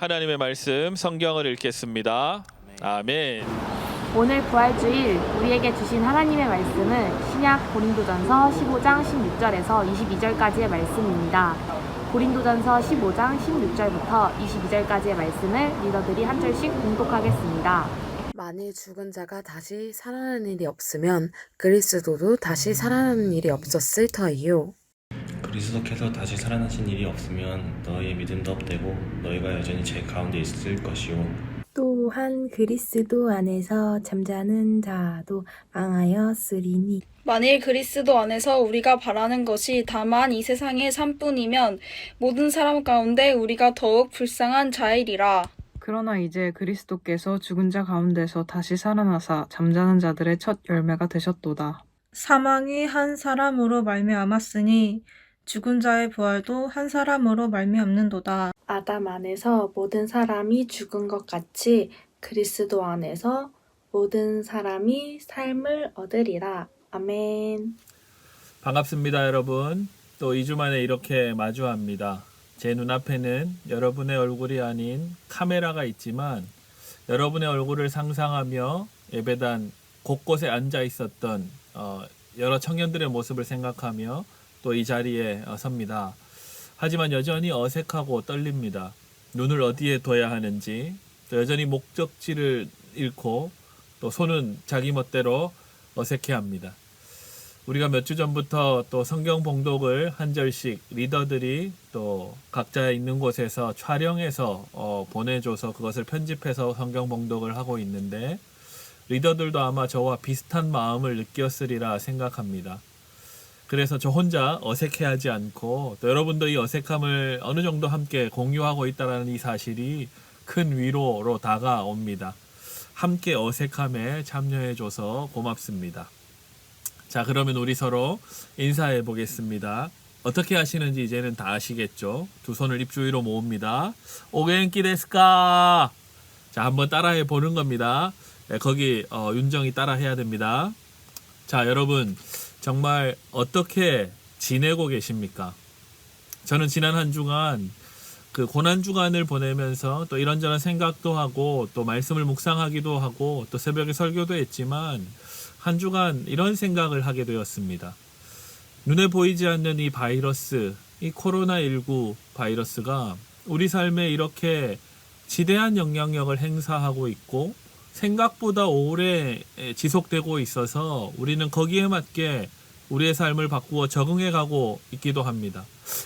하나님의 말씀 성경을 읽겠습니다. 아멘. 오늘 부활주일 우리에게 주신 하나님의 말씀은 신약 고린도전서 15장 16절에서 22절까지의 말씀입니다. 고린도전서 15장 16절부터 22절까지의 말씀을 리더들이 한 절씩 공독하겠습니다. 만일 죽은 자가 다시 살아나는 일이 없으면 그리스도도 다시 살아나는 일이 없었을 터이요. 그리스도께서 다시 살아나신 일이 없으면 너희의 믿음도 헛되고 너희가 여전히 제 가운데 있을 것이요 또한 그리스도 안에서 잠자는 자도 망하였으리니 만일 그리스도 안에서 우리가 바라는 것이 다만 이 세상의 삶뿐이면 모든 사람 가운데 우리가 더욱 불쌍한 자이리라. 그러나 이제 그리스도께서 죽은 자 가운데서 다시 살아나사 잠자는 자들의 첫 열매가 되셨도다. 사망이 한 사람으로 말미암았으니 죽은 자의 부활도 한 사람으로 말미암는도다. 아담 안에서 모든 사람이 죽은 것 같이 그리스도 안에서 모든 사람이 삶을 얻으리라. 아멘. 반갑습니다, 여러분. 또 2주 만에 이렇게 마주합니다. 제 눈앞에는 여러분의 얼굴이 아닌 카메라가 있지만 여러분의 얼굴을 상상하며 예배단 곳곳에 앉아 있었던 어, 여러 청년들의 모습을 생각하며 또 이 자리에 어, 섭니다. 하지만 여전히 어색하고 떨립니다. 눈을 어디에 둬야 하는지, 또 여전히 목적지를 잃고 또 손은 자기 멋대로 어색해 합니다. 우리가 몇 주 전부터 또 성경 봉독을 한 절씩 리더들이 또 각자 있는 곳에서 촬영해서 어, 보내줘서 그것을 편집해서 성경 봉독을 하고 있는데 리더들도 아마 저와 비슷한 마음을 느꼈으리라 생각합니다. 그래서 저 혼자 어색해하지 않고 또 여러분도 이 어색함을 어느 정도 함께 공유하고 있다는 이 사실이 큰 위로로 다가옵니다. 함께 어색함에 참여해줘서 고맙습니다. 자, 그러면 우리 서로 인사해 보겠습니다. 어떻게 하시는지 이제는 다 아시겠죠? 두 손을 입 주위로 모읍니다. 오겐키 데스까? 자, 한번 따라해 보는 겁니다. 네, 거기 어, 윤정이 따라 해야 됩니다. 자, 여러분 정말 어떻게 지내고 계십니까? 저는 지난 한 주간 그 고난 주간을 보내면서 또 이런저런 생각도 하고 또 말씀을 묵상하기도 하고 또 새벽에 설교도 했지만 한 주간 이런 생각을 하게 되었습니다. 눈에 보이지 않는 이 바이러스, 이 코로나19 바이러스가 우리 삶에 이렇게 지대한 영향력을 행사하고 있고 생각보다 오래 지속되고 있어서 우리는 거기에 맞게 우리의 삶을 바꾸어 적응해 가고 있기도 합니다.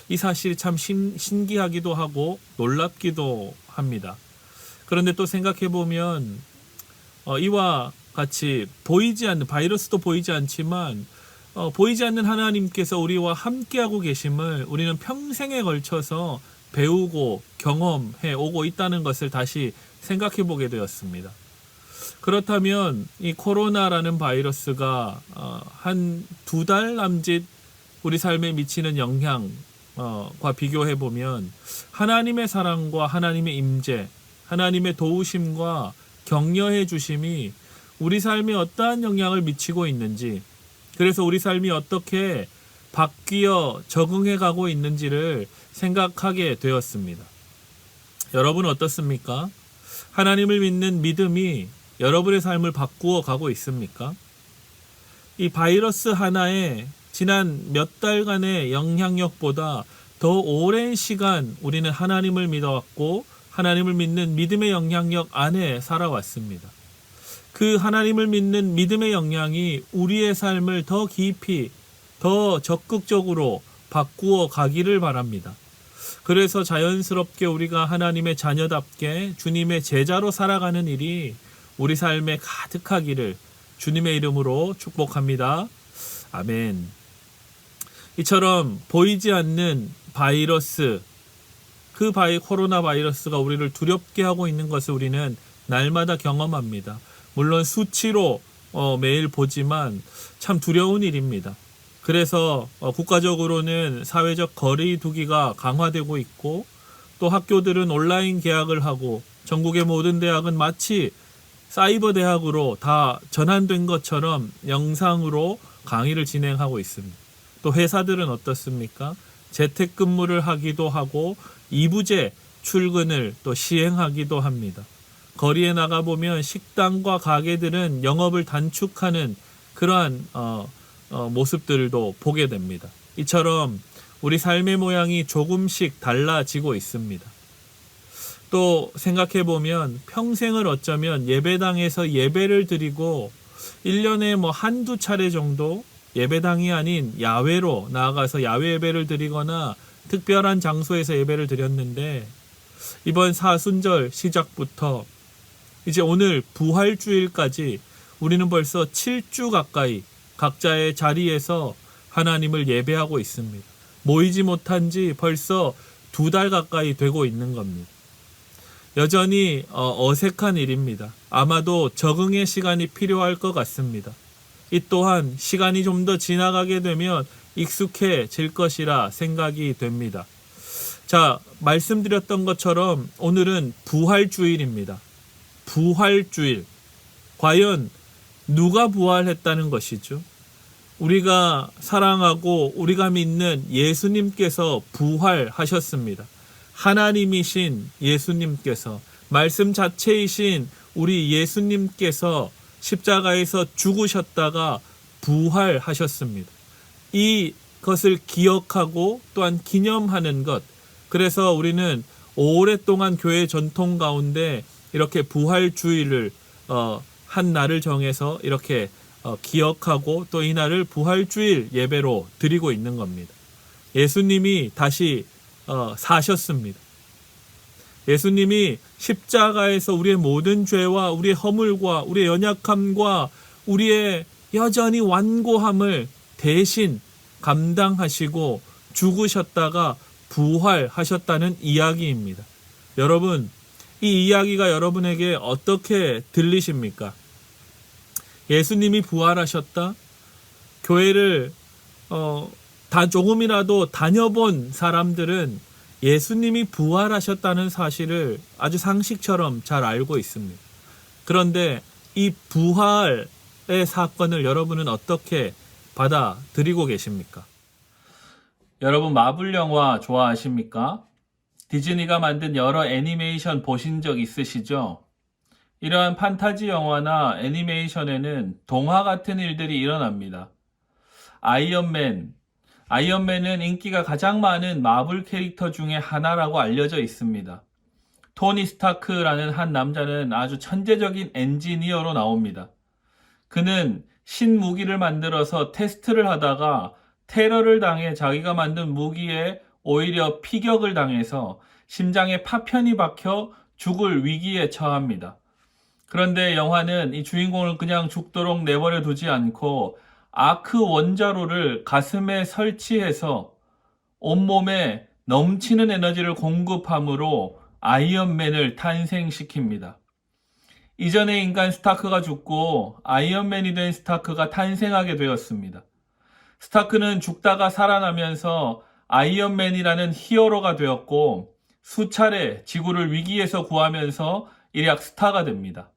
이 사실이 참 신, 신기하기도 하고 놀랍기도 합니다. 그런데 또 생각해 보면 어, 이와 같이 보이지 않는 바이러스도 보이지 않지만 어, 보이지 않는 하나님께서 우리와 함께하고 계심을 우리는 평생에 걸쳐서 배우고 경험해 오고 있다는 것을 다시 생각해 보게 되었습니다. 그렇다면 이 코로나라는 바이러스가 어, 한 두 달 남짓 우리 삶에 미치는 영향과 비교해 보면 하나님의 사랑과 하나님의 임재, 하나님의 도우심과 격려해 주심이 우리 삶에 어떠한 영향을 미치고 있는지, 그래서 우리 삶이 어떻게 바뀌어 적응해 가고 있는지를 생각하게 되었습니다. 여러분 어떻습니까? 하나님을 믿는 믿음이 여러분의 삶을 바꾸어 가고 있습니까? 이 바이러스 하나에 지난 몇 달간의 영향력보다 더 오랜 시간 우리는 하나님을 믿어왔고 하나님을 믿는 믿음의 영향력 안에 살아왔습니다. 그 하나님을 믿는 믿음의 영향이 우리의 삶을 더 깊이, 더 적극적으로 바꾸어 가기를 바랍니다. 그래서 자연스럽게 우리가 하나님의 자녀답게 주님의 제자로 살아가는 일이 우리 삶에 가득하기를 주님의 이름으로 축복합니다. 아멘. 이처럼 보이지 않는 바이러스, 그 바이 코로나 바이러스가 우리를 두렵게 하고 있는 것을 우리는 날마다 경험합니다. 물론 수치로 어, 매일 보지만 참 두려운 일입니다. 그래서 어, 국가적으로는 사회적 거리 두기가 강화되고 있고 또 학교들은 온라인 개학을 하고 전국의 모든 대학은 마치 사이버 대학으로 다 전환된 것처럼 영상으로 강의를 진행하고 있습니다. 또 회사들은 어떻습니까? 재택근무를 하기도 하고 이부제 출근을 또 시행하기도 합니다. 거리에 나가 보면 식당과 가게들은 영업을 단축하는 그러한 어, 어, 모습들도 보게 됩니다. 이처럼 우리 삶의 모양이 조금씩 달라지고 있습니다. 또 생각해 보면 평생을 어쩌면 예배당에서 예배를 드리고 1년에 뭐 한두 차례 정도 예배당이 아닌 야외로 나아가서 야외 예배를 드리거나 특별한 장소에서 예배를 드렸는데 이번 사순절 시작부터 이제 오늘 부활주일까지 우리는 벌써 7주 가까이 각자의 자리에서 하나님을 예배하고 있습니다. 모이지 못한 지 벌써 두 달 가까이 되고 있는 겁니다. 여전히 어, 어색한 일입니다. 아마도 적응의 시간이 필요할 것 같습니다. 이 또한 시간이 좀 더 지나가게 되면 익숙해질 것이라 생각이 됩니다. 자, 말씀드렸던 것처럼 오늘은 부활주일입니다. 부활주일. 과연 누가 부활했다는 것이죠? 우리가 사랑하고 우리가 믿는 예수님께서 부활하셨습니다. 하나님이신 예수님께서 말씀 자체이신 우리 예수님께서 십자가에서 죽으셨다가 부활하셨습니다. 이것을 기억하고 또한 기념하는 것. 그래서 우리는 오랫동안 교회 전통 가운데 이렇게 부활주의를 어, 한 날을 정해서 이렇게 어, 기억하고 또 이 날을 부활주일 예배로 드리고 있는 겁니다. 예수님이 다시 어, 사셨습니다. 예수님이 십자가에서 우리의 모든 죄와 우리의 허물과 우리의 연약함과 우리의 여전히 완고함을 대신 감당하시고 죽으셨다가 부활하셨다는 이야기입니다. 여러분, 이 이야기가 여러분에게 어떻게 들리십니까? 예수님이 부활하셨다? 교회를 어, 다 조금이라도 다녀본 사람들은 예수님이 부활하셨다는 사실을 아주 상식처럼 잘 알고 있습니다. 그런데 이 부활의 사건을 여러분은 어떻게 받아들이고 계십니까? 여러분 마블 영화 좋아하십니까? 디즈니가 만든 여러 애니메이션 보신 적 있으시죠? 이러한 판타지 영화나 애니메이션에는 동화 같은 일들이 일어납니다. 아이언맨. 아이언맨은 인기가 가장 많은 마블 캐릭터 중에 하나라고 알려져 있습니다. 토니 스타크라는 한 남자는 아주 천재적인 엔지니어로 나옵니다. 그는 신무기를 만들어서 테스트를 하다가 테러를 당해 자기가 만든 무기에 오히려 피격을 당해서 심장에 파편이 박혀 죽을 위기에 처합니다. 그런데 영화는 이 주인공을 그냥 죽도록 내버려 두지 않고 아크 원자로를 가슴에 설치해서 온몸에 넘치는 에너지를 공급함으로 아이언맨을 탄생시킵니다. 이전의 인간 스타크가 죽고 아이언맨이 된 스타크가 탄생하게 되었습니다. 스타크는 죽다가 살아나면서 아이언맨이라는 히어로가 되었고 수차례 지구를 위기에서 구하면서 일약 스타가 됩니다.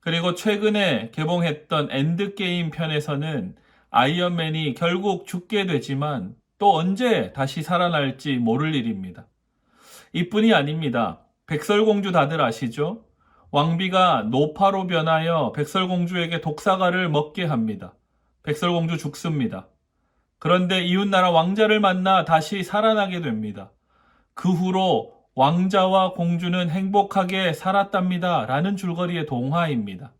그리고 최근에 개봉했던 엔드게임 편에서는 아이언맨이 결국 죽게 되지만 또 언제 다시 살아날지 모를 일입니다. 이뿐이 아닙니다. 백설공주 다들 아시죠? 왕비가 노파로 변하여 백설공주에게 독사과를 먹게 합니다. 백설공주 죽습니다. 그런데 이웃나라 왕자를 만나 다시 살아나게 됩니다. 그 후로 왕자와 공주는 행복하게 살았답니다. 라는 줄거리의 동화입니다.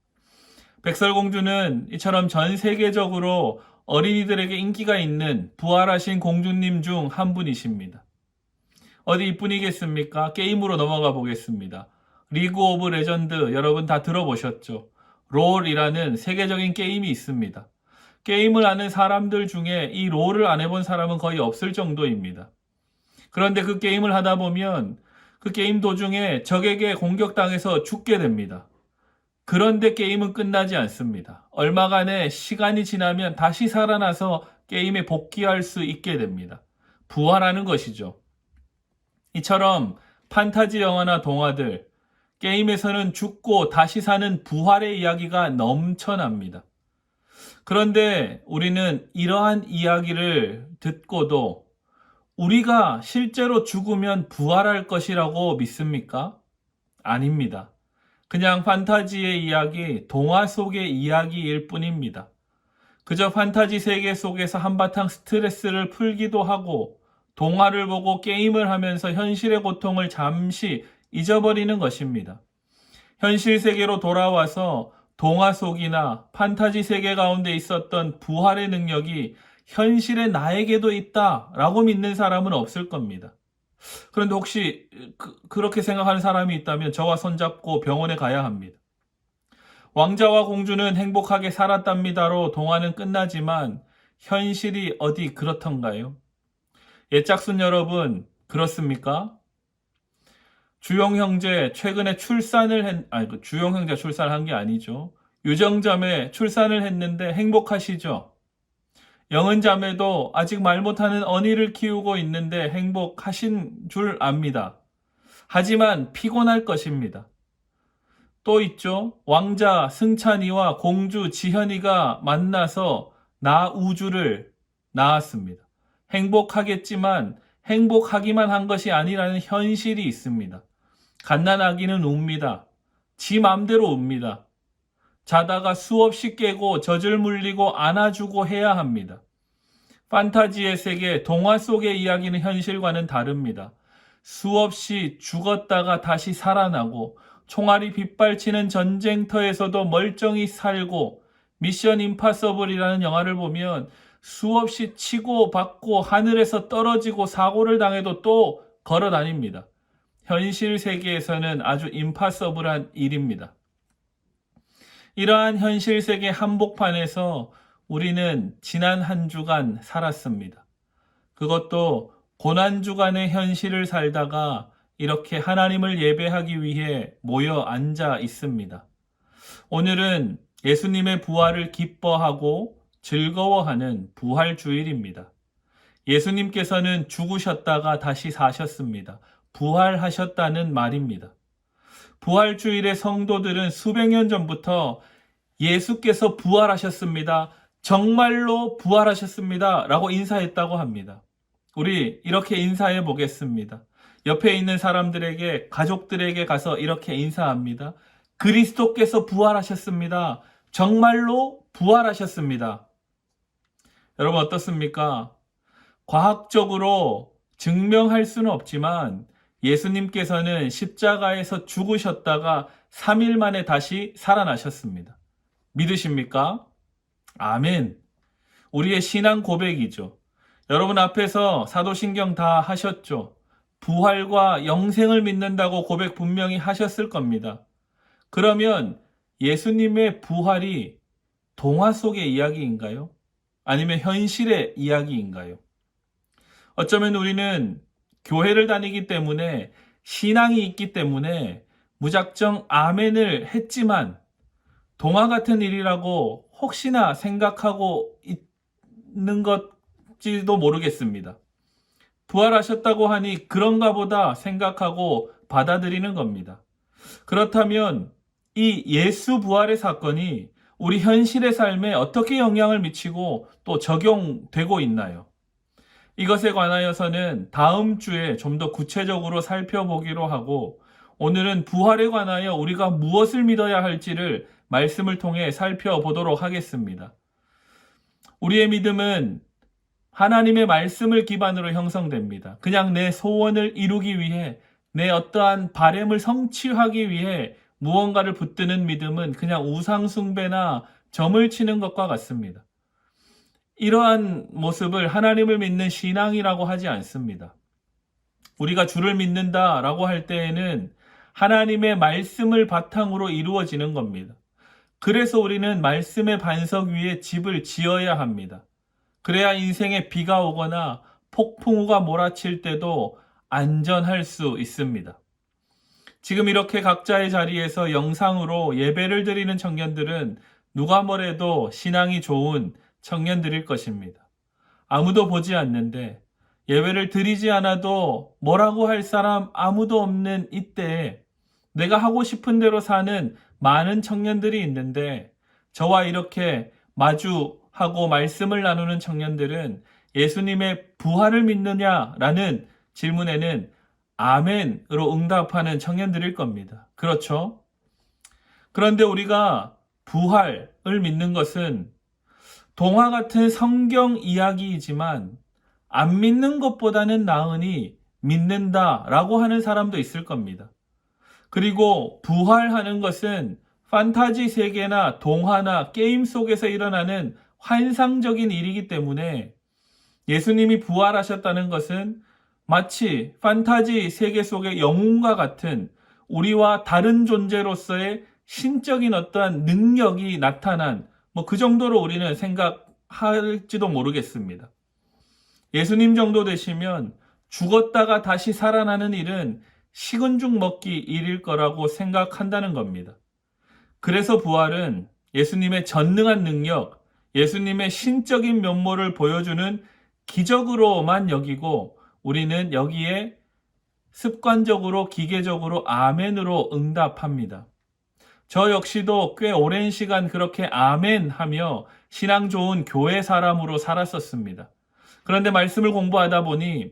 백설공주는 이처럼 전 세계적으로 어린이들에게 인기가 있는 부활하신 공주님 중 한 분이십니다. 어디 이뿐이겠습니까? 게임으로 넘어가 보겠습니다. 리그 오브 레전드 여러분 다 들어보셨죠? 롤이라는 세계적인 게임이 있습니다. 게임을 아는 사람들 중에 이 롤을 안 해본 사람은 거의 없을 정도입니다. 그런데 그 게임을 하다 보면 그 게임 도중에 적에게 공격당해서 죽게 됩니다. 그런데 게임은 끝나지 않습니다. 얼마간의 시간이 지나면 다시 살아나서 게임에 복귀할 수 있게 됩니다. 부활하는 것이죠. 이처럼 판타지 영화나 동화들, 게임에서는 죽고 다시 사는 부활의 이야기가 넘쳐납니다. 그런데 우리는 이러한 이야기를 듣고도 우리가 실제로 죽으면 부활할 것이라고 믿습니까? 아닙니다. 그냥 판타지의 이야기, 동화 속의 이야기일 뿐입니다. 그저 판타지 세계 속에서 한바탕 스트레스를 풀기도 하고 동화를 보고 게임을 하면서 현실의 고통을 잠시 잊어버리는 것입니다. 현실 세계로 돌아와서 동화 속이나 판타지 세계 가운데 있었던 부활의 능력이 현실의 나에게도 있다 라고 믿는 사람은 없을 겁니다. 그런데 혹시 그, 렇게 생각하는 사람이 있다면 저와 손잡고 병원에 가야 합니다. 왕자와 공주는 행복하게 살았답니다로 동화는 끝나지만 현실이 어디 그렇던가요? 예짝순 여러분, 그렇습니까? 주용 형제 최근에 출산을 했, 아니, 그 주용 형제 출산을 한게 아니죠. 유정자매 출산을 했는데 행복하시죠? 영은 자매도 아직 말 못하는 언니를 키우고 있는데 행복하신 줄 압니다. 하지만 피곤할 것입니다. 또 있죠. 왕자 승찬이와 공주 지현이가 만나서 나 우주를 낳았습니다. 행복하겠지만 행복하기만 한 것이 아니라는 현실이 있습니다. 갓난아기는 웁니다. 지 맘대로 웁니다. 자다가 수없이 깨고 젖을 물리고 안아주고 해야 합니다. 판타지의 세계, 동화 속의 이야기는 현실과는 다릅니다. 수없이 죽었다가 다시 살아나고 총알이 빗발치는 전쟁터에서도 멀쩡히 살고 미션 임파서블이라는 영화를 보면 수없이 치고 받고 하늘에서 떨어지고 사고를 당해도 또 걸어 다닙니다. 현실 세계에서는 아주 임파서블한 일입니다. 이러한 현실 세계 한복판에서 우리는 지난 한 주간 살았습니다. 그것도 고난 주간의 현실을 살다가 이렇게 하나님을 예배하기 위해 모여 앉아 있습니다. 오늘은 예수님의 부활을 기뻐하고 즐거워하는 부활 주일입니다. 예수님께서는 죽으셨다가 다시 사셨습니다. 부활하셨다는 말입니다. 부활 주일의 성도들은 수백 년 전부터 예수께서 부활하셨습니다. 정말로 부활하셨습니다. 라고 인사했다고 합니다. 우리 이렇게 인사해 보겠습니다. 옆에 있는 사람들에게, 가족들에게 가서 이렇게 인사합니다. 그리스도께서 부활하셨습니다. 정말로 부활하셨습니다. 여러분 어떻습니까? 과학적으로 증명할 수는 없지만 예수님께서는 십자가에서 죽으셨다가 3일 만에 다시 살아나셨습니다. 믿으십니까? 아멘. 우리의 신앙 고백이죠. 여러분 앞에서 사도신경 다 하셨죠. 부활과 영생을 믿는다고 고백 분명히 하셨을 겁니다. 그러면 예수님의 부활이 동화 속의 이야기인가요? 아니면 현실의 이야기인가요? 어쩌면 우리는 교회를 다니기 때문에 신앙이 있기 때문에 무작정 아멘을 했지만 동화 같은 일이라고 혹시나 생각하고 있는 것지도 모르겠습니다. 부활하셨다고 하니 그런가 보다 생각하고 받아들이는 겁니다. 그렇다면 이 예수 부활의 사건이 우리 현실의 삶에 어떻게 영향을 미치고 또 적용되고 있나요? 이것에 관하여서는 다음 주에 좀 더 구체적으로 살펴보기로 하고 오늘은 부활에 관하여 우리가 무엇을 믿어야 할지를 말씀을 통해 살펴보도록 하겠습니다. 우리의 믿음은 하나님의 말씀을 기반으로 형성됩니다. 그냥 내 소원을 이루기 위해 내 어떠한 바램을 성취하기 위해 무언가를 붙드는 믿음은 그냥 우상숭배나 점을 치는 것과 같습니다. 이러한 모습을 하나님을 믿는 신앙이라고 하지 않습니다. 우리가 주를 믿는다라고 할 때에는 하나님의 말씀을 바탕으로 이루어지는 겁니다. 그래서 우리는 말씀의 반석 위에 집을 지어야 합니다. 그래야 인생에 비가 오거나 폭풍우가 몰아칠 때도 안전할 수 있습니다. 지금 이렇게 각자의 자리에서 영상으로 예배를 드리는 청년들은 누가 뭐래도 신앙이 좋은 청년들일 것입니다. 아무도 보지 않는데 예배를 드리지 않아도 뭐라고 할 사람 아무도 없는 이때에 내가 하고 싶은 대로 사는 많은 청년들이 있는데 저와 이렇게 마주하고 말씀을 나누는 청년들은 예수님의 부활을 믿느냐라는 질문에는 아멘으로 응답하는 청년들일 겁니다. 그렇죠? 그런데 우리가 부활을 믿는 것은 동화 같은 성경 이야기이지만 안 믿는 것보다는 나으니 믿는다 라고 하는 사람도 있을 겁니다. 그리고 부활하는 것은 판타지 세계나 동화나 게임 속에서 일어나는 환상적인 일이기 때문에 예수님이 부활하셨다는 것은 마치 판타지 세계 속의 영웅과 같은 우리와 다른 존재로서의 신적인 어떠한 능력이 나타난 뭐 그 정도로 우리는 생각할지도 모르겠습니다. 예수님 정도 되시면 죽었다가 다시 살아나는 일은 식은 죽 먹기 일일 거라고 생각한다는 겁니다. 그래서 부활은 예수님의 전능한 능력, 예수님의 신적인 면모를 보여주는 기적으로만 여기고 우리는 여기에 습관적으로 기계적으로 아멘으로 응답합니다. 저 역시도 꽤 오랜 시간 그렇게 아멘 하며 신앙 좋은 교회 사람으로 살았었습니다. 그런데 말씀을 공부하다 보니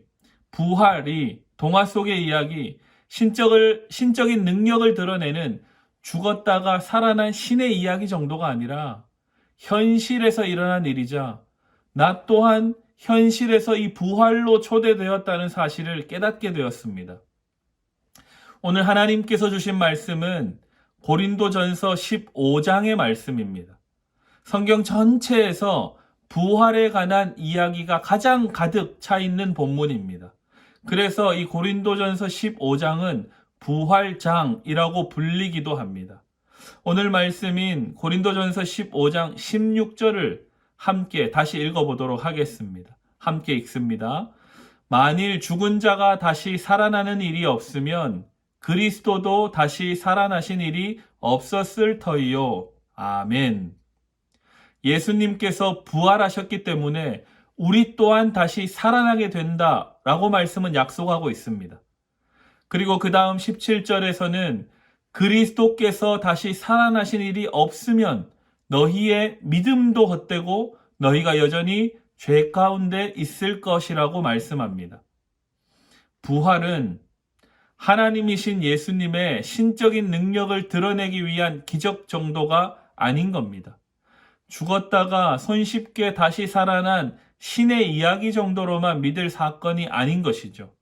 부활이 동화 속의 이야기, 신적을, 신적인 능력을 드러내는 죽었다가 살아난 신의 이야기 정도가 아니라 현실에서 일어난 일이자 나 또한 현실에서 이 부활로 초대되었다는 사실을 깨닫게 되었습니다. 오늘 하나님께서 주신 말씀은 고린도전서 15장의 말씀입니다. 성경 전체에서 부활에 관한 이야기가 가장 가득 차 있는 본문입니다. 그래서 이 고린도전서 15장은 부활장이라고 불리기도 합니다. 오늘 말씀인 고린도전서 15장 16절을 함께 다시 읽어보도록 하겠습니다. 함께 읽습니다. 만일 죽은 자가 다시 살아나는 일이 없으면 그리스도도 다시 살아나신 일이 없었을 터이요. 아멘. 예수님께서 부활하셨기 때문에 우리 또한 다시 살아나게 된다 라고 말씀은 약속하고 있습니다. 그리고 그 다음 17절에서는 그리스도께서 다시 살아나신 일이 없으면 너희의 믿음도 헛되고 너희가 여전히 죄 가운데 있을 것이라고 말씀합니다. 부활은 하나님이신 예수님의 신적인 능력을 드러내기 위한 기적 정도가 아닌 겁니다. 죽었다가 손쉽게 다시 살아난 신의 이야기 정도로만 믿을 사건이 아닌 것이죠.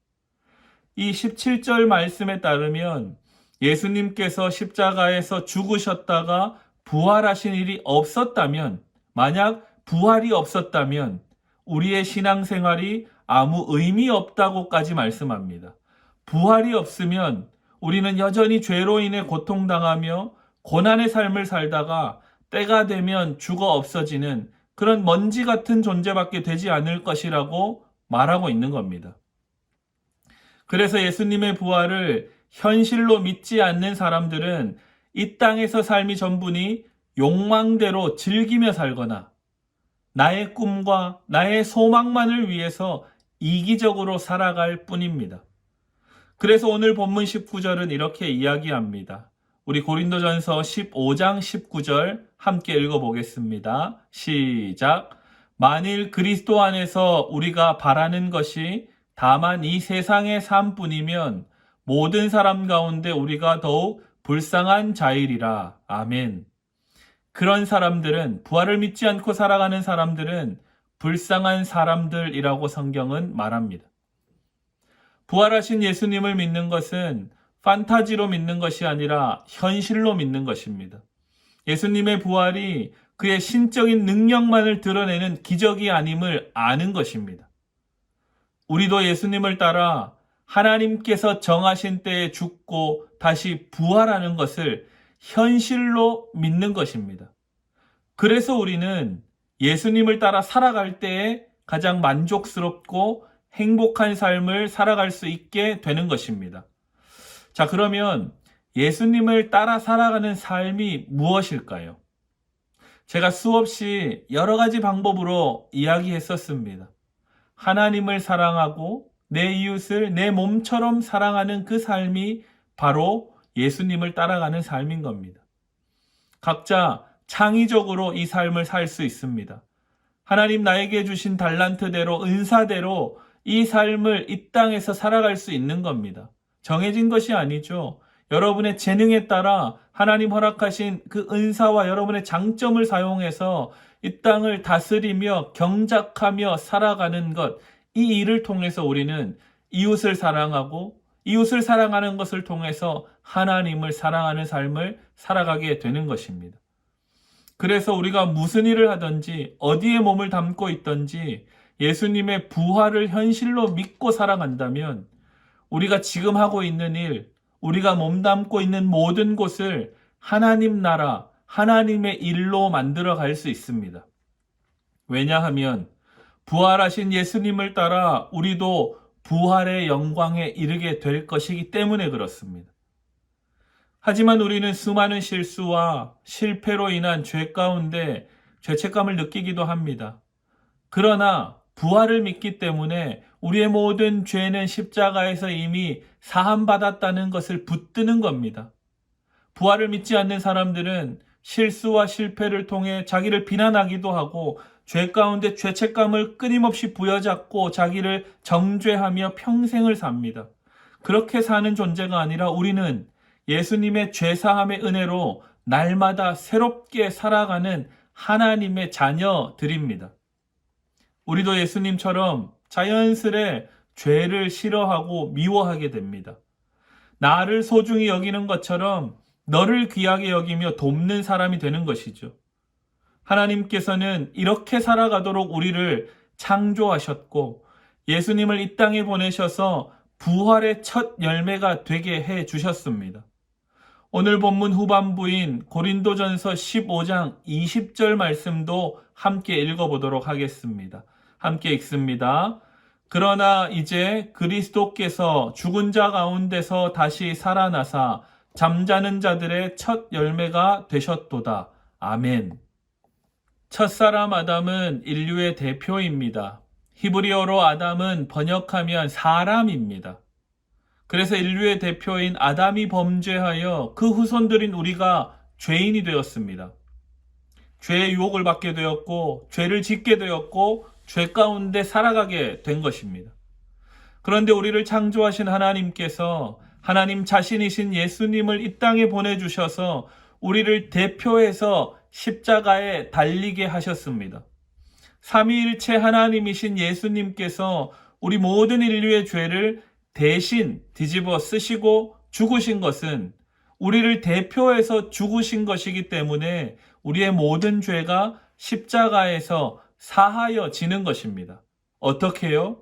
이 17절 말씀에 따르면 예수님께서 십자가에서 죽으셨다가 부활하신 일이 없었다면, 만약 부활이 없었다면 우리의 신앙생활이 아무 의미 없다고까지 말씀합니다. 부활이 없으면 우리는 여전히 죄로 인해 고통당하며 고난의 삶을 살다가 때가 되면 죽어 없어지는 그런 먼지 같은 존재밖에 되지 않을 것이라고 말하고 있는 겁니다. 그래서 예수님의 부활을 현실로 믿지 않는 사람들은 이 땅에서 삶이 전부니 욕망대로 즐기며 살거나 나의 꿈과 나의 소망만을 위해서 이기적으로 살아갈 뿐입니다. 그래서 오늘 본문 19절은 이렇게 이야기합니다. 우리 고린도전서 15장 19절 함께 읽어보겠습니다. 시작. 만일 그리스도 안에서 우리가 바라는 것이 다만 이 세상의 삶뿐이면 모든 사람 가운데 우리가 더욱 불쌍한 자일이라. 아멘. 그런 사람들은 부활을 믿지 않고 살아가는 사람들은 불쌍한 사람들이라고 성경은 말합니다. 부활하신 예수님을 믿는 것은 판타지로 믿는 것이 아니라 현실로 믿는 것입니다. 예수님의 부활이 그의 신적인 능력만을 드러내는 기적이 아님을 아는 것입니다. 우리도 예수님을 따라 하나님께서 정하신 때에 죽고 다시 부활하는 것을 현실로 믿는 것입니다. 그래서 우리는 예수님을 따라 살아갈 때에 가장 만족스럽고 행복한 삶을 살아갈 수 있게 되는 것입니다. 자, 그러면 예수님을 따라 살아가는 삶이 무엇일까요? 제가 수없이 여러 가지 방법으로 이야기했었습니다. 하나님을 사랑하고 내 이웃을 내 몸처럼 사랑하는 그 삶이 바로 예수님을 따라가는 삶인 겁니다. 각자 창의적으로 이 삶을 살 수 있습니다. 하나님 나에게 주신 달란트대로 은사대로 이 삶을 이 땅에서 살아갈 수 있는 겁니다. 정해진 것이 아니죠. 여러분의 재능에 따라 하나님 허락하신 그 은사와 여러분의 장점을 사용해서 이 땅을 다스리며 경작하며 살아가는 것, 이 일을 통해서 우리는 이웃을 사랑하고 이웃을 사랑하는 것을 통해서 하나님을 사랑하는 삶을 살아가게 되는 것입니다. 그래서 우리가 무슨 일을 하든지 어디에 몸을 담고 있든지 예수님의 부활을 현실로 믿고 살아간다면 우리가 지금 하고 있는 일, 우리가 몸담고 있는 모든 곳을 하나님 나라, 하나님의 일로 만들어 갈 수 있습니다. 왜냐하면 부활하신 예수님을 따라 우리도 부활의 영광에 이르게 될 것이기 때문에 그렇습니다. 하지만 우리는 수많은 실수와 실패로 인한 죄 가운데 죄책감을 느끼기도 합니다. 그러나 부활을 믿기 때문에 우리의 모든 죄는 십자가에서 이미 사함받았다는 것을 붙드는 겁니다. 부활을 믿지 않는 사람들은 실수와 실패를 통해 자기를 비난하기도 하고 죄 가운데 죄책감을 끊임없이 부여잡고 자기를 정죄하며 평생을 삽니다. 그렇게 사는 존재가 아니라 우리는 예수님의 죄사함의 은혜로 날마다 새롭게 살아가는 하나님의 자녀들입니다. 우리도 예수님처럼 자연스레 죄를 싫어하고 미워하게 됩니다. 나를 소중히 여기는 것처럼 너를 귀하게 여기며 돕는 사람이 되는 것이죠. 하나님께서는 이렇게 살아가도록 우리를 창조하셨고 예수님을 이 땅에 보내셔서 부활의 첫 열매가 되게 해 주셨습니다. 오늘 본문 후반부인 고린도전서 15장 20절 말씀도 함께 읽어보도록 하겠습니다. 함께 읽습니다. 그러나 이제 그리스도께서 죽은 자 가운데서 다시 살아나사 잠자는 자들의 첫 열매가 되셨도다. 아멘. 첫사람 아담은 인류의 대표입니다. 히브리어로 아담은 번역하면 사람입니다. 그래서 인류의 대표인 아담이 범죄하여 그 후손들인 우리가 죄인이 되었습니다. 죄의 유혹을 받게 되었고, 죄를 짓게 되었고, 죄 가운데 살아가게 된 것입니다. 그런데 우리를 창조하신 하나님께서 하나님 자신이신 예수님을 이 땅에 보내주셔서 우리를 대표해서 십자가에 달리게 하셨습니다. 삼위일체 하나님이신 예수님께서 우리 모든 인류의 죄를 대신 뒤집어 쓰시고 죽으신 것은 우리를 대표해서 죽으신 것이기 때문에 우리의 모든 죄가 십자가에서 사하여지는 것입니다. 어떻게요?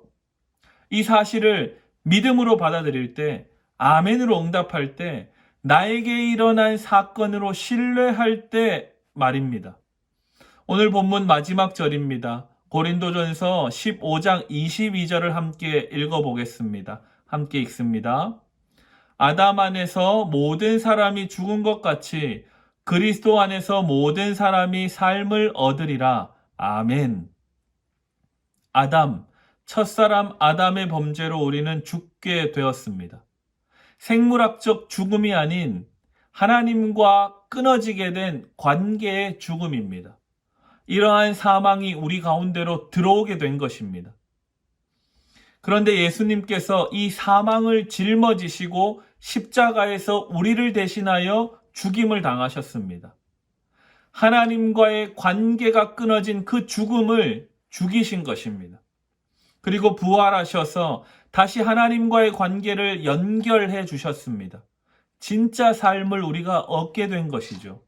이 사실을 믿음으로 받아들일 때, 아멘으로 응답할 때, 나에게 일어난 사건으로 신뢰할 때 말입니다. 오늘 본문 마지막 절입니다. 고린도전서 15장 22절을 함께 읽어보겠습니다. 함께 읽습니다. 아담 안에서 모든 사람이 죽은 것 같이 그리스도 안에서 모든 사람이 삶을 얻으리라. 아멘. 아담, 첫사람 아담의 범죄로 우리는 죽게 되었습니다. 생물학적 죽음이 아닌 하나님과 끊어지게 된 관계의 죽음입니다. 이러한 사망이 우리 가운데로 들어오게 된 것입니다. 그런데 예수님께서 이 사망을 짊어지시고 십자가에서 우리를 대신하여 죽임을 당하셨습니다. 하나님과의 관계가 끊어진 그 죽음을 죽이신 것입니다. 그리고 부활하셔서 다시 하나님과의 관계를 연결해 주셨습니다. 진짜 삶을 우리가 얻게 된 것이죠.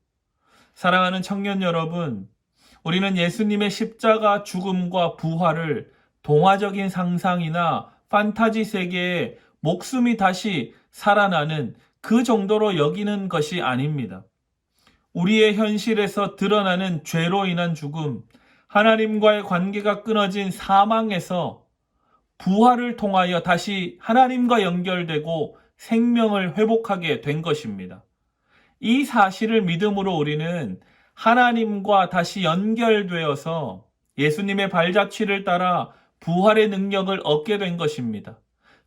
사랑하는 청년 여러분, 우리는 예수님의 십자가 죽음과 부활을 동화적인 상상이나 판타지 세계에 목숨이 다시 살아나는 그 정도로 여기는 것이 아닙니다. 우리의 현실에서 드러나는 죄로 인한 죽음, 하나님과의 관계가 끊어진 사망에서 부활을 통하여 다시 하나님과 연결되고 생명을 회복하게 된 것입니다. 이 사실을 믿음으로 우리는 하나님과 다시 연결되어서 예수님의 발자취를 따라 부활의 능력을 얻게 된 것입니다.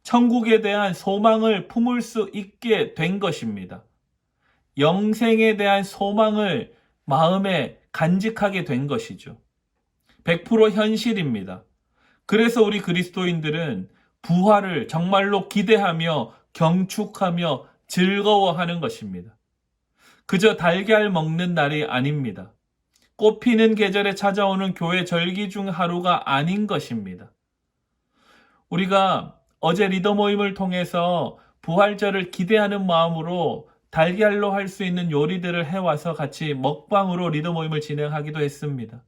천국에 대한 소망을 품을 수 있게 된 것입니다. 영생에 대한 소망을 마음에 간직하게 된 것이죠. 100% 현실입니다. 그래서 우리 그리스도인들은 부활을 정말로 기대하며 경축하며 즐거워하는 것입니다. 그저 달걀 먹는 날이 아닙니다. 꽃피는 계절에 찾아오는 교회 절기 중 하루가 아닌 것입니다. 우리가 어제 리더 모임을 통해서 부활절을 기대하는 마음으로 달걀로 할 수 있는 요리들을 해와서 같이 먹방으로 리더 모임을 진행하기도 했습니다.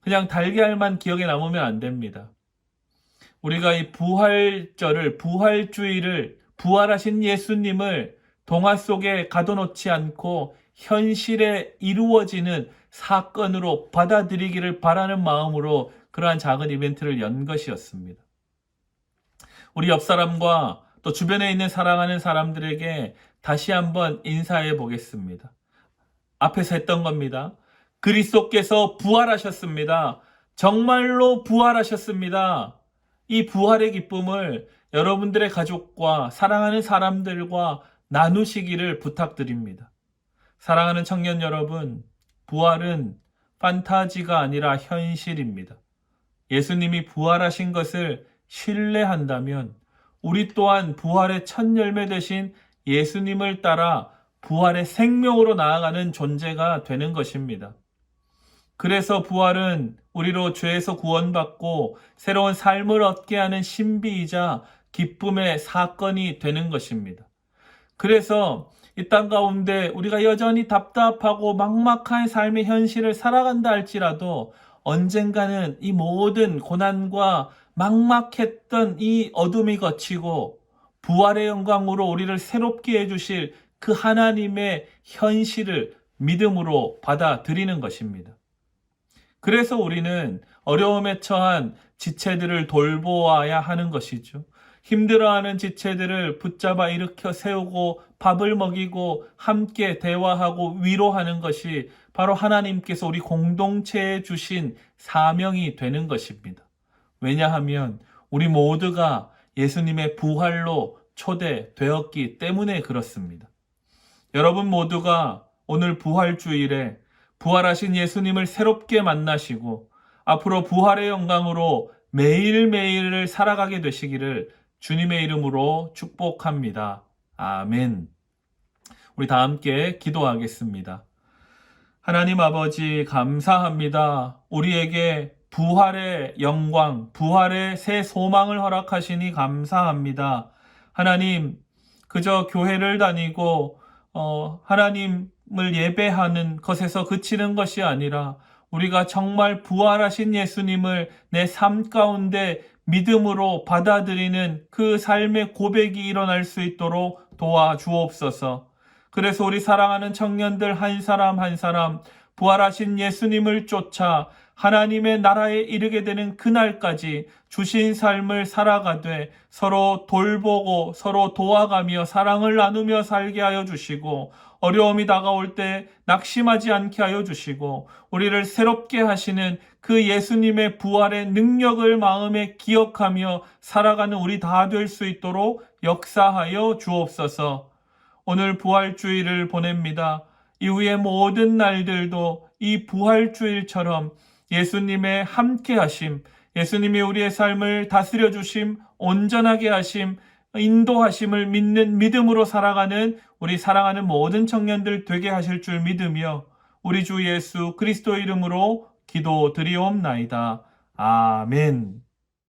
그냥 달걀만 기억에 남으면 안 됩니다. 우리가 이 부활절을, 부활주의를, 부활하신 예수님을 동화 속에 가둬놓지 않고 현실에 이루어지는 사건으로 받아들이기를 바라는 마음으로 그러한 작은 이벤트를 연 것이었습니다. 우리 옆 사람과 또 주변에 있는 사랑하는 사람들에게 다시 한번 인사해 보겠습니다. 앞에서 했던 겁니다. 그리스도께서 부활하셨습니다. 정말로 부활하셨습니다. 이 부활의 기쁨을 여러분들의 가족과 사랑하는 사람들과 나누시기를 부탁드립니다. 사랑하는 청년 여러분, 부활은 판타지가 아니라 현실입니다. 예수님이 부활하신 것을 신뢰한다면 우리 또한 부활의 첫 열매 되신 예수님을 따라 부활의 생명으로 나아가는 존재가 되는 것입니다. 그래서 부활은 우리로 죄에서 구원받고 새로운 삶을 얻게 하는 신비이자 기쁨의 사건이 되는 것입니다. 그래서 이 땅 가운데 우리가 여전히 답답하고 막막한 삶의 현실을 살아간다 할지라도 언젠가는 이 모든 고난과 막막했던 이 어둠이 거치고 부활의 영광으로 우리를 새롭게 해주실 그 하나님의 현실을 믿음으로 받아들이는 것입니다. 그래서 우리는 어려움에 처한 지체들을 돌보아야 하는 것이죠. 힘들어하는 지체들을 붙잡아 일으켜 세우고 밥을 먹이고 함께 대화하고 위로하는 것이 바로 하나님께서 우리 공동체에 주신 사명이 되는 것입니다. 왜냐하면 우리 모두가 예수님의 부활로 초대되었기 때문에 그렇습니다. 여러분 모두가 오늘 부활주일에 부활하신 예수님을 새롭게 만나시고 앞으로 부활의 영광으로 매일매일을 살아가게 되시기를 주님의 이름으로 축복합니다. 아멘. 우리 다 함께 기도하겠습니다. 하나님 아버지 감사합니다. 우리에게 부활의 영광, 부활의 새 소망을 허락하시니 감사합니다. 하나님, 그저 교회를 다니고 어, 하나님을 예배하는 것에서 그치는 것이 아니라 우리가 정말 부활하신 예수님을 내 삶 가운데 믿음으로 받아들이는 그 삶의 고백이 일어날 수 있도록 도와주옵소서. 그래서 우리 사랑하는 청년들 한 사람 한 사람 부활하신 예수님을 쫓아 하나님의 나라에 이르게 되는 그날까지 주신 삶을 살아가되 서로 돌보고 서로 도와가며 사랑을 나누며 살게 하여 주시고 어려움이 다가올 때 낙심하지 않게 하여 주시고 우리를 새롭게 하시는 그 예수님의 부활의 능력을 마음에 기억하며 살아가는 우리 다 될 수 있도록 역사하여 주옵소서. 오늘 부활주의를 보냅니다. 이후의 모든 날들도 이 부활주일처럼 예수님의 함께 하심, 예수님이 우리의 삶을 다스려 주심, 온전하게 하심, 인도하심을 믿는 믿음으로 살아가는 우리 사랑하는 모든 청년들 되게 하실 줄 믿으며 우리 주 예수 그리스도 이름으로 기도 드리옵나이다. 아멘.